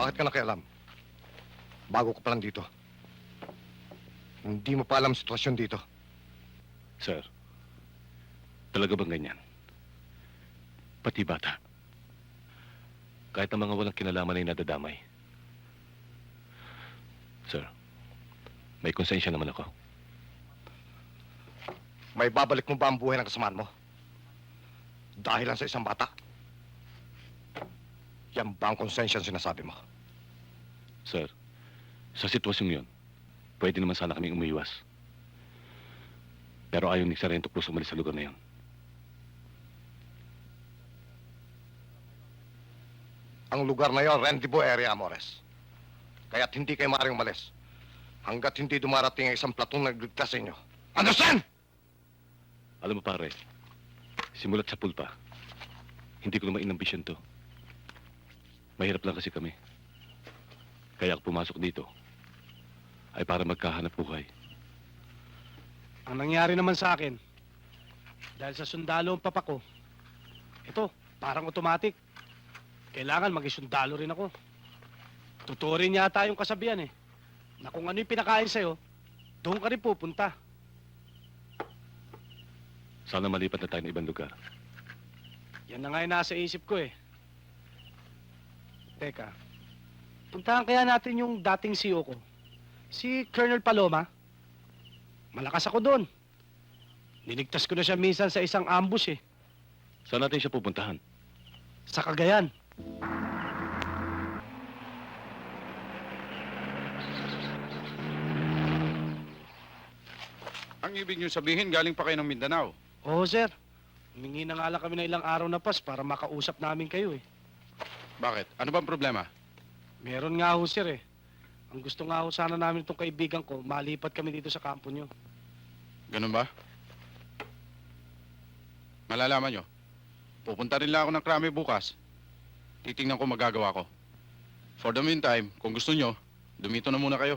Bakit ka nakialam? Bago ka pa lang dito. Hindi mo pa alam ang sitwasyon dito. Sir, talaga bang ganyan? Pati bata. Kahit ang mga walang kinalaman ay nadadamay. Sir, may konsensya naman ako. May babalik mo ba ang buhay ng kasamaan mo? Dahil lang sa isang bata? Yan ba ang konsensya ang sinasabi mo? Sir, sa sitwasyong yun, pwede naman sana kaming umiwas. Pero ayaw ni Sarento Cruz umalis sa lugar na yun. Ang lugar na yon, Rendibo area, Amores. Kaya't hindi kayo maaaring umalis. Hanggat hindi dumarating ang isang platong nagligtas sa inyo. Understand? Alam mo pare, simulat sa pulpa, hindi ko naman inambisyon to. Mahirap lang kasi kami. Kaya ako pumasok dito ay para magkahanap buhay. Ang nangyari naman sa akin, dahil sa sundalo ang papa ko, ito, parang automatic. Kailangan maging sundalo rin ako. Totoo rin yata yung kasabihan eh, na kung ano yung pinakain sa'yo, doon ka rin pupunta. Sana malipat na tayo ng ibang lugar. Yan na nga yung nasa isip ko eh. Teka, puntahan kaya natin yung dating CEO ko, si Colonel Paloma. Malakas ako doon. Niligtas ko na siya minsan sa isang ambush eh, Saan natin siya pupuntahan? sa Cagayan. Ang ibig niyo sabihin, galing pa kayo ng Mindanao. Oo, sir. Humingi na nga lang kami ng ilang araw na pas para makausap namin kayo eh. Bakit? Ano bang problema? Meron nga ho, sir eh. Ang gusto nga ho sana namin itong kaibigan ko, malipat kami dito sa kampo nyo. Ganun ba? Malalaman nyo, pupunta rin lang ako ng krami bukas. Titingnan ko magagawa ko. For the meantime, kung gusto nyo, dumito na muna kayo.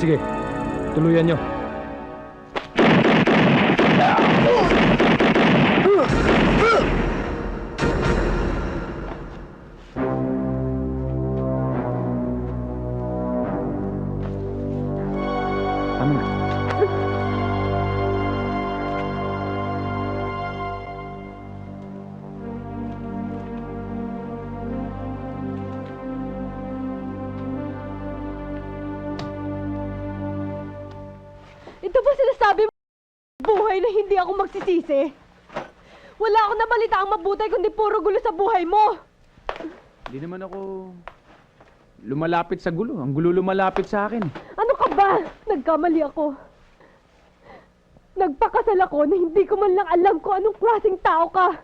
Sige, tuluyan nyo. Ba sinasabi mo buhay na hindi ako magsisisi? Wala akong nabalita ang mabuti kundi puro gulo sa buhay mo. Hindi naman ako lumalapit sa gulo. Ang gulo lumalapit sa akin. Ano ka ba? Nagkamali ako. Nagpakasal ako na hindi ko man lang alam kung anong klaseng tao ka.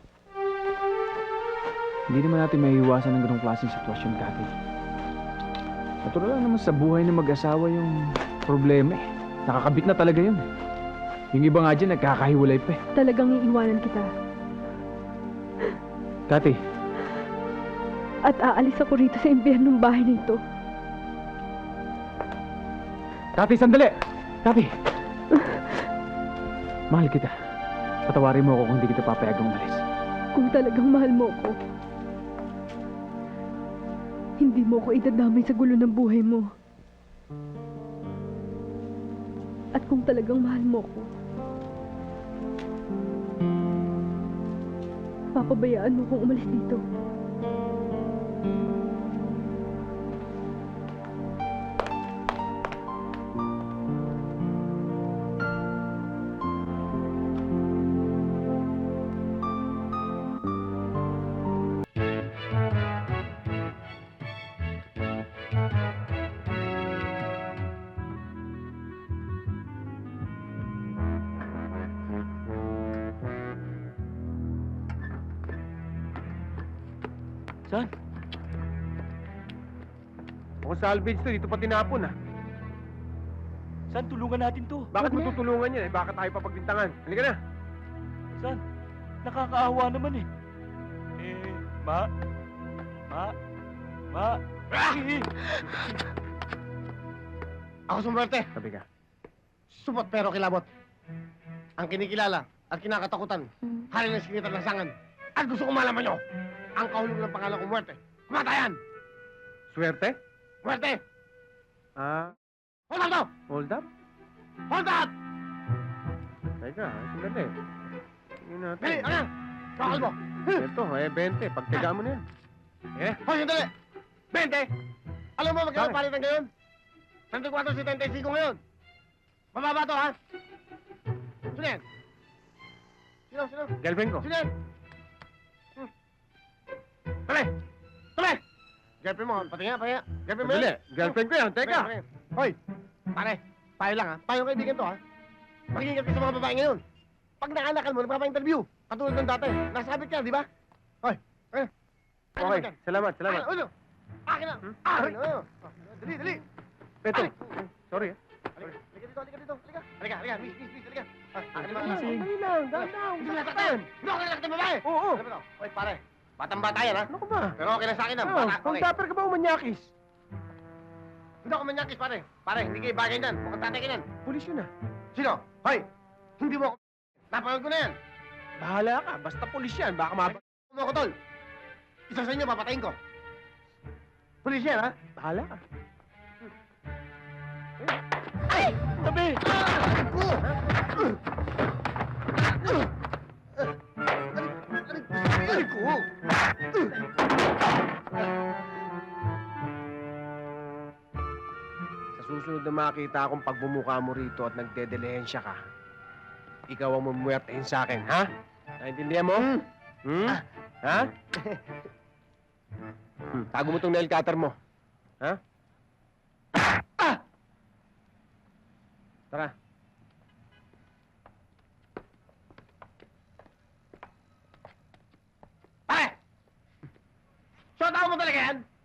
Hindi naman natin may iwasan ng ganong klaseng sitwasyon, Kati. Natural lang naman sa buhay ng mag-asawa yung problema eh. Nakakabit na talaga yun. Yung iba nga dyan, nagkakahiwalay pa eh. Talagang iiwanan kita. Kati, At aalis ako rito sa impyernong bahay na ito. Kati, sandali! Kati! Mahal kita. Patawarin mo ako kung hindi kita papayagang umalis. Kung talagang mahal mo ako, hindi mo ako idadamay sa gulo ng buhay mo. At kung talagang mahal mo ako, papabayaan mo kong umalis dito. Saan? Mukhang salvage to, dito pa tinapon ah. Saan tulungan natin to? Bakit mo tutulungan yan eh? Bakit tayo papagbintangan? Halika na. Saan? Nakakaawa naman eh. Eh, ma? Ma? Ma? Eh, Ako sumerte. Sabi ka. Supot pero kilabot. Ang kinikilala at kinakatakutan, hari ng sinitan ng sangan. At gusto ko malaman nyo, ang kahulog ng pangalan ko muerte. Kumatayan! Swerte? Muerte! Ah, Hold on to! hold up? Hold on! Teka, sandali. Tingnan natin. Dali, ano? Bakal mo! Ito, eh, 20. Pagtagaan mo na yan. Eh, Hoy, sandali! 20! Alam mo magkano Bakit? palitan ngayon? 34 si 35 ngayon. Mababa to, ha? Sino yan? Sino, sino? girlfriend ko. Sino yan? Hmm. Tuloy! Tuloy! Girlfriend mo, pati nga, pati nga. Girlfriend mo yan? girlfriend ko yan. Teka. Pare, Hoy, pare, payo lang ha. Payo kaibigan to ha. Mag-ingat ka sa mga babae ngayon. Pag nakalakal mo, nagpapa-interview. Katulad ng dati. Nasabit ka, di ba? Hoy, eh. Okay, salamat, salamat. Ano, ano? Akin na. Akin na. Oh, Dali, dali. Ay. Sorry ah. Halika, halika dito, halika dito. Halika, halika, halika. Please, please, please, halika. Ah, Akin na. Gising. Dali lang, dali lang. Hindi mo nasaktan. Hindi ako nasaktan, babae. Oo, oo. Ano ba pare. Batang-bata yan ha. Ano ka ba? Pero okay lang sa akin ha. Oh, Bata, kung okay. tupper ka ba umanyakis? Hindi ako manyakis, pare. Pare, hindi kayo bagay yan. Mukhang tatay ka yan. Pulis yun ah. Sino? Hoy! Hindi mo ako... Napanood ko na yan. Bahala ka, basta pulis yan. Baka mab... Mo ako, tol. Isa sa inyo, papatayin ko. Pulis yan, ha? Bahala ka. tabi! Ay, Sa susunod na makita akong pagbumuka mo rito at nagdedelehensya ka, ikaw ang mumuwertehin sa akin, ha? Naintindihan mo? Hmm? Ha? hmm. Tago mo tong nail cutter mo. Ha? Ah! Tara. Ako mo talaga yan?